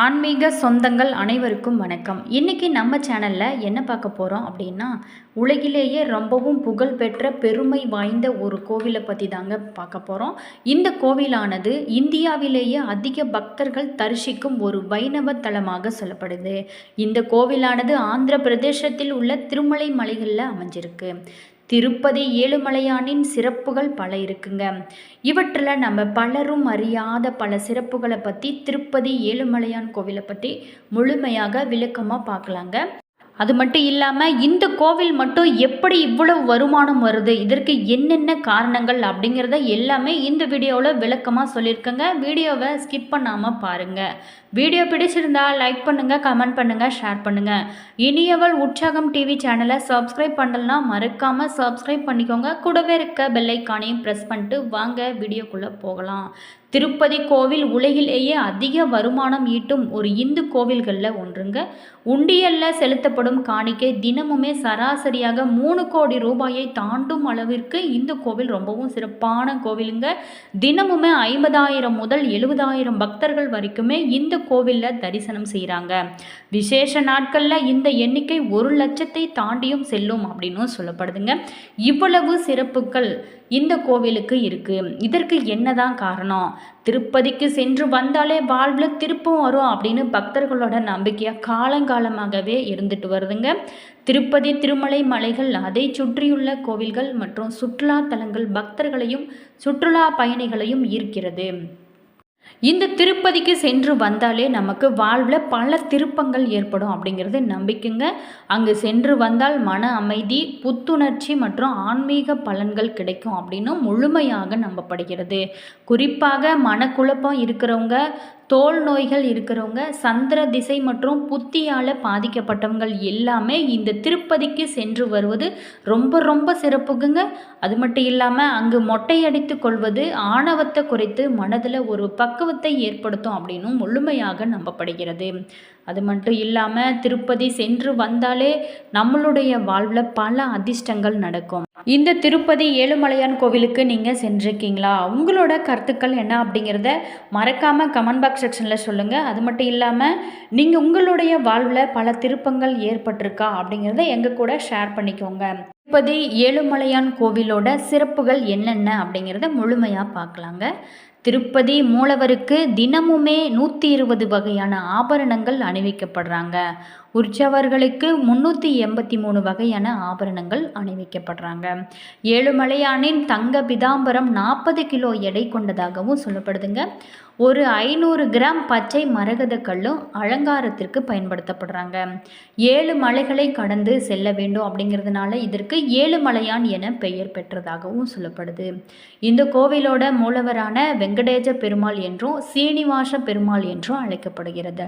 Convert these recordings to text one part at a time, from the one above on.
ஆன்மீக சொந்தங்கள் அனைவருக்கும் வணக்கம். இன்றைக்கி நம்ம சேனலில் என்ன பார்க்க போகிறோம் அப்படின்னா உலகிலேயே ரொம்பவும் புகழ்பெற்ற பெருமை வாய்ந்த ஒரு கோவிலை பற்றி தாங்க பார்க்க போகிறோம் இந்த கோவிலானது இந்தியாவிலேயே அதிக பக்தர்கள் தரிசிக்கும் ஒரு வைணவ தலமாக சொல்லப்படுது. இந்த கோவிலானது ஆந்திர பிரதேசத்தில் உள்ள திருமலை மலைகளில் அமைஞ்சிருக்கு. திருப்பதி ஏழுமலையானின் சிறப்புகள் பல இருக்குங்க. இவற்றில் நம்ம பலரும் அறியாத பல சிறப்புகளை பற்றி திருப்பதி ஏழுமலையான் கோவிலை பற்றி முழுமையாக விளக்கமாக பார்க்கலாங்க அது மட்டும் இல்லாமல் இந்த கோவில் மட்டும் எப்படி இவ்வளவு வருமானம் வருது? இதற்கு என்னென்ன காரணங்கள் அப்படிங்கிறத எல்லாமே இந்த வீடியோவில் விளக்கமாக சொல்லியிருக்கேங்க. வீடியோவை ஸ்கிப் பண்ணாமல் பாருங்கள் வீடியோ பிடிச்சிருந்தா லைக் பண்ணுங்கள் கமெண்ட் பண்ணுங்கள் ஷேர் பண்ணுங்கள் இனியவள் உற்சாகம் டிவி சேனலை சப்ஸ்கிரைப் பண்ணலனா மறக்காமல் சப்ஸ்கிரைப் பண்ணிக்கோங்க. கூடவே இருக்க பெல்லைக்கானையும் ப்ரெஸ் பண்ணிட்டு வாங்க வீடியோக்குள்ளே போகலாம். திருப்பதி கோவில் உலகிலேயே அதிக வருமானம் ஈட்டும் ஒரு இந்து கோவில்களில் ஒன்றுங்க. உண்டியலில் செலுத்தப்படும் காணிக்கை தினமுமே சராசரியாக மூணு கோடி ரூபாயை தாண்டும் அளவிற்கு இந்த கோவில் ரொம்பவும் சிறப்பான கோவிலுங்க. தினமுமே ஐம்பதாயிரம் முதல் எழுபதாயிரம் பக்தர்கள் வரைக்குமே இந்த கோவிலில் தரிசனம் செய்கிறாங்க விசேஷ நாட்களில் இந்த எண்ணிக்கை ஒரு லட்சத்தை தாண்டியும் செல்லும் அப்படின்னும் சொல்லப்படுதுங்க. இவ்வளவு சிறப்புகள் இந்த கோவிலுக்கு இருக்குது இதற்கு என்னதான் காரணம்? திருப்பதிக்கு சென்று வந்தாலே வாழ்வில் திருப்பம் வரும் அப்படின்னு பக்தர்களோட நம்பிக்கையாக காலங்காலமாகவே இருந்துட்டு வருதுங்க. திருப்பதி திருமலை மலைகள் அதை சுற்றியுள்ள கோவில்கள் மற்றும் சுற்றுலா தலங்கள் பக்தர்களையும் சுற்றுலா பயணிகளையும் ஈர்க்கிறது. இந்த திருப்பதிக்கு சென்று வந்தாலே நமக்கு வாழ்வில் பல திருப்பங்கள் ஏற்படும் அப்படிங்கிறது நம்பிக்கைங்க. அங்கு சென்று வந்தால் மன அமைதி புத்துணர்ச்சி மற்றும் ஆன்மீக பலன்கள் கிடைக்கும் அப்படின்னு முழுமையாக நம்பப்படுகிறது. குறிப்பாக மனக்குழப்பம் இருக்கிறவங்க தோல் நோய்கள் இருக்கிறவங்க சந்திர திசை மற்றும் புத்தியால் பாதிக்கப்பட்டவங்க எல்லாமே இந்த திருப்பதிக்கு சென்று வருவது ரொம்ப ரொம்ப சிறப்புக்குங்க. அது மட்டும் இல்லாமல் அங்கு மொட்டையடித்து கொள்வது ஆணவத்தை குறைத்து மனதில் ஒரு பக்குவத்தை ஏற்படுத்தும் அப்படின்னும் முழுமையாக நம்பப்படுகிறது. அது மட்டும் இல்லாமல் திருப்பதி சென்று வந்தாலே நம்மளுடைய வாழ்வில் பல அதிர்ஷ்டங்கள் நடக்கும். இந்த திருப்பதி ஏழுமலையான் கோவிலுக்கு நீங்கள் சென்றிருக்கீங்களா? உங்களோட கருத்துக்கள் என்ன அப்படிங்கிறத மறக்காமல் கமெண்ட் பாக்ஸ் செக்ஷனில் சொல்லுங்கள் அது மட்டும் இல்லாமல் நீங்கள் உங்களுடைய வாழ்வில் பல திருப்பங்கள் ஏற்பட்டிருக்கா அப்படிங்கிறத எங்கள் கூட ஷேர் பண்ணிக்கோங்க. திருப்பதி ஏழுமலையான் கோவிலோட சிறப்புகள் என்னென்ன அப்படிங்கிறத முழுமையாக பார்க்கலாங்க. திருப்பதி மூலவருக்கு தினமுமே நூற்றி இருபது வகையான ஆபரணங்கள் அணிவிக்கப்படுறாங்க. உற்சவர்களுக்கு முந்நூற்றி எண்பத்தி மூணு வகையான ஆபரணங்கள் அணிவிக்கப்படுறாங்க. ஏழுமலையானின் தங்க பிதாம்பரம் நாற்பது கிலோ எடை கொண்டதாகவும் சொல்லப்படுதுங்க. ஒரு ஐநூறு கிராம் பச்சை மரகத கல்லும் அலங்காரத்திற்கு பயன்படுத்தப்படுறாங்க. ஏழு மலைகளை கடந்து செல்ல வேண்டும் அப்படிங்கிறதுனால இதற்கு ஏழுமலையான் என பெயர் பெற்றதாகவும் சொல்லப்படுது. இந்த கோவிலோட மூலவரான வெங்கடேஜ பெருமாள் என்றும் சீனிவாச பெருமாள் என்றும் அழைக்கப்படுகிறது.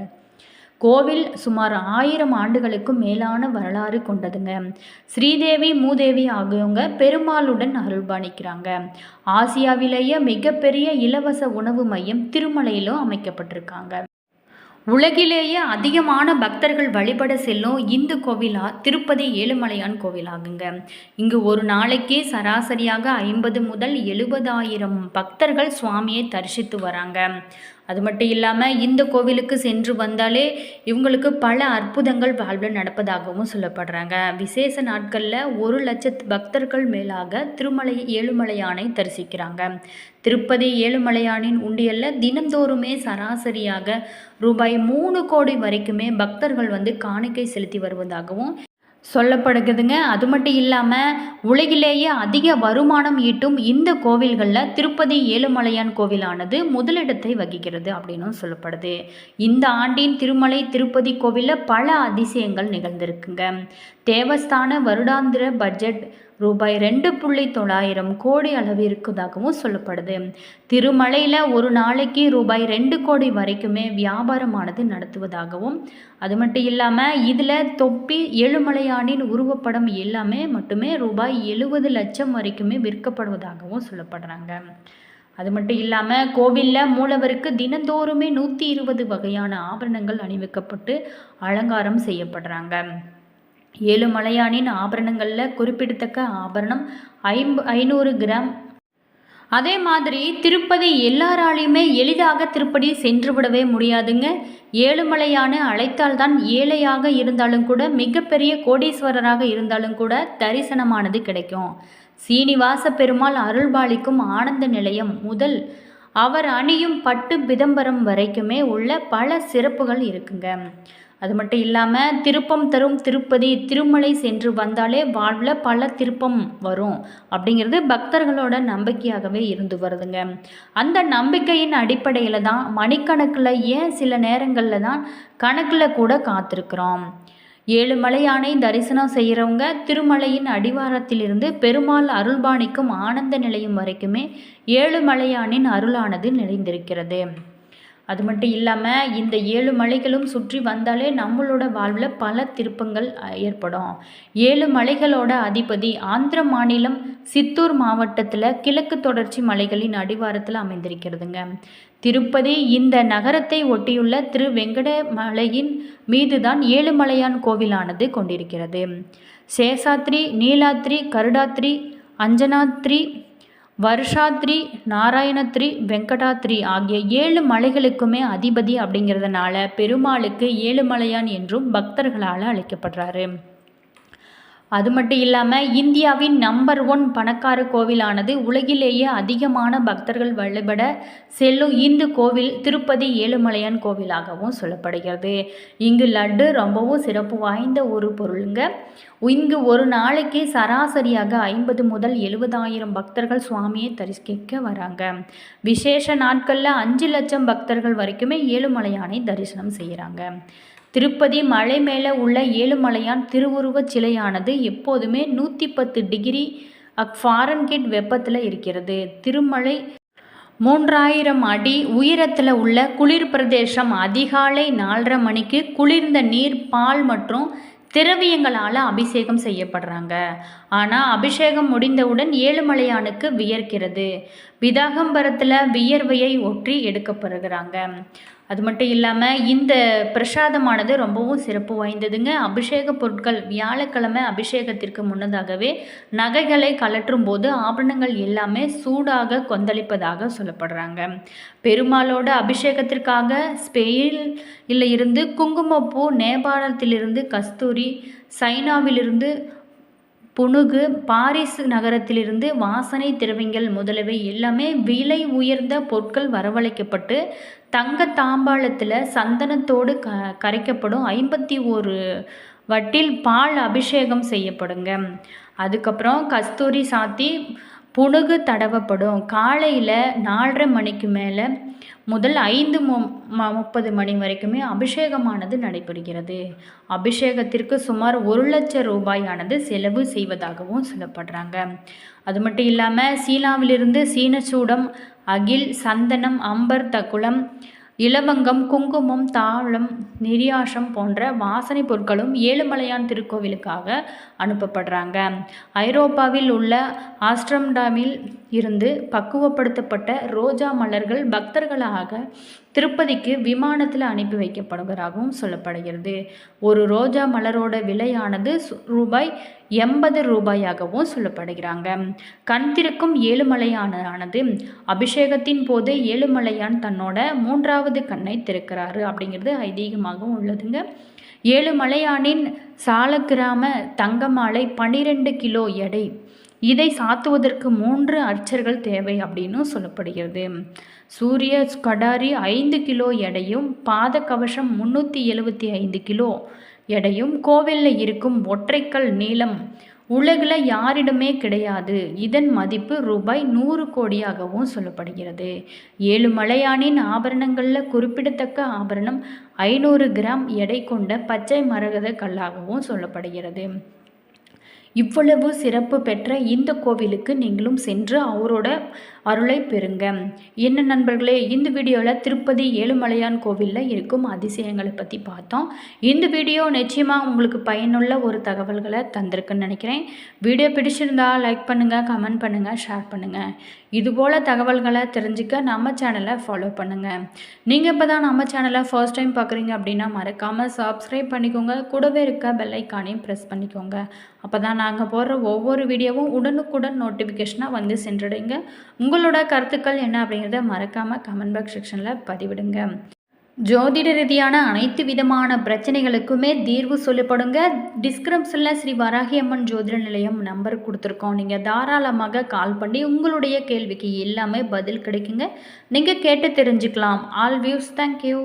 கோவில் சுமார் ஆயிரம் ஆண்டுகளுக்கும் மேலான வரலாறு கொண்டதுங்க. ஸ்ரீதேவி மூதேவி ஆகியவங்க பெருமாளுடன் அருள்பாணிக்கிறாங்க ஆசியாவிலேயே மிகப்பெரிய இலவச உணவு மையம் திருமலையிலும் அமைக்கப்பட்டிருக்காங்க. உலகிலேயே அதிகமான பக்தர்கள் வழிபட செல்லும் இந்து கோவிலா திருப்பதி ஏழுமலையான் கோவிலாகுங்க. இங்கு ஒரு நாளைக்கே சராசரியாக ஐம்பது முதல் எழுபதாயிரம் பக்தர்கள் சுவாமியை தரிசித்து வராங்க. அது மட்டும் இல்லாமல் இந்த கோவிலுக்கு சென்று வந்தாலே இவங்களுக்கு பல அற்புதங்கள் வாழ்வில் நடப்பதாகவும் சொல்லப்படுறாங்க. விசேஷ நாட்களில் ஒரு லட்சத்து பக்தர்கள் மேலாக திருமலை ஏழுமலையானை தரிசிக்கிறாங்க. திருப்பதி ஏழுமலையானின் உண்டியலில் தினந்தோறுமே சராசரியாக ரூபாய் மூணு கோடி வரைக்குமே பக்தர்கள் வந்து காணிக்கை செலுத்தி வருவதாகவும் சொல்லப்படுகிறதுங்க. அது மட்டும் இல்லாமல் உலகிலேயே அதிக வருமானம் ஈட்டும் இந்த கோவில்களில் திருப்பதி ஏழுமலையான் கோவிலானது முதலிடத்தை வகிக்கிறது அப்படின்னும் சொல்லப்படுது. இந்த ஆண்டின் திருமலை திருப்பதி கோவிலில் பல அதிசயங்கள் நிகழ்ந்திருக்குங்க. தேவஸ்தான வருடாந்திர பட்ஜெட் ரூபாய் ரெண்டு புள்ளி தொள்ளாயிரம் கோடி அளவு இருக்குதாகவும் சொல்லப்படுது. திருமலையில் ஒரு நாளைக்கு ரூபாய் ரெண்டு கோடி வரைக்குமே வியாபாரமானது நடத்துவதாகவும் அது மட்டும் இல்லாமல் இதில் தொப்பி ஏழுமலையானின் உருவப்படம் எல்லாமே மட்டுமே ரூபாய் எழுபது லட்சம் வரைக்குமே விற்கப்படுவதாகவும் சொல்லப்படுறாங்க. அது மட்டும் இல்லாமல் கோவிலில் மூலவருக்கு தினந்தோறுமே நூற்றி இருபது வகையான ஆபரணங்கள் அணிவிக்கப்பட்டு அலங்காரம் செய்யப்படுறாங்க. ஏழுமலையானின் ஆபரணங்களில் குறிப்பிடத்தக்க ஆபரணம் ஐம்பு ஐநூறு கிராம். அதே மாதிரி திருப்பதி எல்லாராலையுமே எளிதாக திருப்பதி சென்று விடவே முடியாதுங்க ஏழுமலையான அழைத்தால்தான் ஏழையாக இருந்தாலும் கூட மிகப்பெரிய கோடீஸ்வரராக இருந்தாலும் கூட தரிசனமானது கிடைக்கும். சீனிவாச பெருமாள் அருள்பாலிக்கும் ஆனந்த நிலையம் முதல் அவர் அணியும் பட்டு பிதம்பரம் வரைக்குமே உள்ள பல சிறப்புகள் இருக்குங்க. அது மட்டும் இல்லாமல் திருப்பம் தரும் திருப்பதி திருமலை சென்று வந்தாலே வாழ்வில் பல திருப்பம் வரும் அப்படிங்கிறது பக்தர்களோட நம்பிக்கையாகவே இருந்து வருதுங்க. அந்த நம்பிக்கையின் அடிப்படையில் தான் மணிக்கணக்கில் ஏன் சில நேரங்களில் தான் கணக்கில் கூட காத்திருக்கிறோம். ஏழுமலையானை தரிசனம் செய்கிறவங்க திருமலையின் அடிவாரத்திலிருந்து பெருமாள் அருள்பாணிக்கும் ஆனந்த நிலையம் வரைக்குமே ஏழுமலையானின் அருளானது நிறைந்திருக்கிறது அது மட்டும் இல்லாமல் இந்த ஏழு மலைகளும் சுற்றி வந்தாலே நம்மளோட வாழ்வில் பல திருப்பங்கள் ஏற்படும். ஏழு மலைகளோட அதிபதி ஆந்திர மாநிலம் சித்தூர் மாவட்டத்தில் கிழக்கு தொடர்ச்சி மலைகளின் அடிவாரத்தில் அமைந்திருக்கிறதுங்க. திருப்பதி இந்த நகரத்தை ஒட்டியுள்ள திரு வெங்கட மலையின் மீதுதான் ஏழுமலையான் கோவிலானது கொண்டிருக்கிறது. சேஷாத்ரி நீலாத்ரி கருடாத்ரி அஞ்சனாத்ரி வருஷாத்ரி நாராயணத்ரி வெங்கடாத்ரி ஆகிய ஏழு மலைகளுக்குமே அதிபதி அப்படிங்கிறதுனால பெருமாளுக்கு ஏழுமலையான் என்றும் பக்தர்களால் அழைக்கப்படுறாரு. அது மட்டும் இல்லாமல் இந்தியாவின் நம்பர் ஒன் பணக்கார கோவிலானது உலகிலேயே அதிகமான பக்தர்கள் வழிபட செல்லும் இந்து கோவில் திருப்பதி ஏழுமலையான் கோவிலாகவும் சொல்லப்படுகிறது. இங்கு லட்டு ரொம்பவும் சிறப்பு வாய்ந்த ஒரு பொருளுங்க. இங்கு ஒரு நாளைக்கு சராசரியாக ஐம்பது முதல் எழுபதாயிரம் பக்தர்கள் சுவாமியை தரிசிக்க வராங்க. விசேஷ நாட்களில் அஞ்சு லட்சம் பக்தர்கள் வரைக்குமே ஏழுமலையானை தரிசனம் செய்கிறாங்க திருப்பதி மலை மேலே உள்ள ஏழுமலையான் திருவுருவச் சிலையானது எப்போதுமே நூற்றி பத்து டிகிரி ஃபாரன்கீட் வெப்பத்தில் இருக்கிறது. திருமலை மூன்றாயிரம் அடி உயரத்தில் உள்ள குளிர் பிரதேசம் அதிகாலை நாலரை மணிக்கு குளிர்ந்த நீர் பால் மற்றும் திரவியங்களால் அபிஷேகம் செய்யப்படுறாங்க. ஆனால் அபிஷேகம் முடிந்தவுடன் ஏழுமலையானுக்கு வியர்க்கிறது. விதாகம்பரத்தில் வியர்வையை ஒற்றி எடுக்கப்படுகிறாங்க. அது மட்டும் இல்லாமல் இந்த பிரசாதமானது ரொம்பவும் சிறப்பு வாய்ந்ததுங்க. அபிஷேக பொருட்கள் வியாழக்கிழமை அபிஷேகத்திற்கு முன்னதாகவே நகைகளை கலற்றும் போது ஆபரணங்கள் எல்லாமே சூடாக கொந்தளிப்பதாக சொல்லப்படுறாங்க. பெருமாளோட அபிஷேகத்திற்காக ஸ்பெயினில் இருந்து குங்குமப்பூ நேபாளத்திலிருந்து கஸ்தூரி சைனாவிலிருந்து புனுகு பாரிஸ் நகரத்திலிருந்து வாசனை திரவியங்கள் முதலவை எல்லாமே விலை உயர்ந்த பொருட்கள் வரவழைக்கப்பட்டு தங்க தாம்பாளத்தில் சந்தனத்தோடு க கரைக்கப்படும் ஐம்பத்தி ஒரு வட்டில் பால் அபிஷேகம் செய்யப்படுங்க. அதுக்கப்புறம் கஸ்தூரி சாத்தி புனுகு தடவப்படும். காலையில் நாலரை மணிக்கு மேலே முதல் ஐந்து மு முப்பது மணி வரைக்குமே அபிஷேகமானது நடைபெறுகிறது. அபிஷேகத்திற்கு சுமார் ஒரு லட்சம் ரூபாயானது செலவு செய்வதாகவும் சொல்லப்படுறாங்க. அது மட்டும் இல்லாமல் சீனாவிலிருந்து சீனச்சூடம் அகில் சந்தனம் அம்பர் தகுளம் இலவங்கம் குங்குமம் தாளம் நெரியாசம் போன்ற வாசனை பொருட்களும் ஏழுமலையான் திருக்கோவிலுக்காக அனுப்பப்படுறாங்க. ஐரோப்பாவில் உள்ள ஆஸ்ட்ரம்டாமில் இருந்து பக்குவப்படுத்தப்பட்ட ரோஜா மலர்கள் பக்தர்களாக திருப்பதிக்கு விமானத்தில் அனுப்பி வைக்கப்படுவதாகவும் சொல்லப்படுகிறது. ஒரு ரோஜா மலரோட விலையானது சு- ரூபாய் எண்பது ரூபாயாகவும் சொல்லப்படுகிறாங்க. கண் திறக்கும் ஏழுமலையானது அபிஷேகத்தின் போது ஏழுமலையான் தன்னோட மூன்றாவது கண்ணை திறக்கிறாரு அப்படிங்கிறது ஐதீகமாகவும் உள்ளதுங்க. ஏழுமலையானின் சாலக்கிராம தங்கமாலை பனிரெண்டு கிலோ எடை இதை சாத்துவதற்கு மூன்று அர்ச்சர்கள் தேவை அப்படின்னு சொல்லப்படுகிறது. சூரிய கடாரி ஐந்து கிலோ எடையும் பாத கவசம் முந்நூற்றி எழுபத்தி ஐந்து கிலோ எடையும் கோவிலில் இருக்கும் ஒற்றைக்கல் நீளம் உலகில் யாரிடமே கிடையாது. இதன் மதிப்பு ரூபாய் நூறு கோடியாகவும் சொல்லப்படுகிறது. ஏழு மலையானின் ஆபரணங்களில் குறிப்பிடத்தக்க ஆபரணம் ஐநூறு கிராம் எடை கொண்ட பச்சை மரகத கல்லாகவும் சொல்லப்படுகிறது. இவ்வளவு சிறப்பு பெற்ற இந்த கோவிலுக்கு நீங்களும் சென்று அவரோட அருளை பெறுங்க. என்ன நண்பர்களே இந்த வீடியோவில் திருப்பதி ஏழுமலையான் கோவிலில் இருக்கும் அதிசயங்களை பற்றி பார்த்தோம். இந்த வீடியோ நிச்சயமாக உங்களுக்கு பயனுள்ள ஒரு தகவல்களை தந்திருக்குன்னு நினைக்கிறேன். வீடியோ பிடிச்சிருந்தா லைக் பண்ணுங்கள் கமெண்ட் பண்ணுங்கள் ஷேர் பண்ணுங்கள் இதுபோல் தகவல்களை தெரிஞ்சுக்க நம்ம சேனலை ஃபாலோ பண்ணுங்கள் நீங்கள் இப்போ தான் நம்ம சேனலை ஃபர்ஸ்ட் டைம் பார்க்குறீங்க அப்படின்னா மறக்காமல் சப்ஸ்கிரைப் பண்ணிக்கோங்க. கூடவே இருக்க பெல்லைக்கானையும் ப்ரெஸ் பண்ணிக்கோங்க. அப்போ தான் நாங்கள் போடுற ஒவ்வொரு வீடியோவும் உடனுக்குடன் நோட்டிஃபிகேஷனாக வந்து சென்றடைங்க. உங்கள் உங்களோட கருத்துக்கள் என்ன அப்படிங்கிறத மறக்காமல் கமெண்ட் பாக்ஸ் செக்ஷனில் பதிவிடுங்க. ஜோதிட ரீதியான அனைத்து விதமான பிரச்சனைகளுக்குமே தீர்வு சொல்லப்படுங்க. டிஸ்கிரிப்ஷனில் ஸ்ரீ வராகி அம்மன் ஜோதிட நிலையம் நம்பர் கொடுத்துருக்கோம். நீங்கள் தாராளமாக கால் பண்ணி உங்களுடைய கேள்விக்கு எல்லாமே பதில் கிடைக்குங்க. நீங்கள் கேட்டு தெரிஞ்சுக்கலாம். All views thank you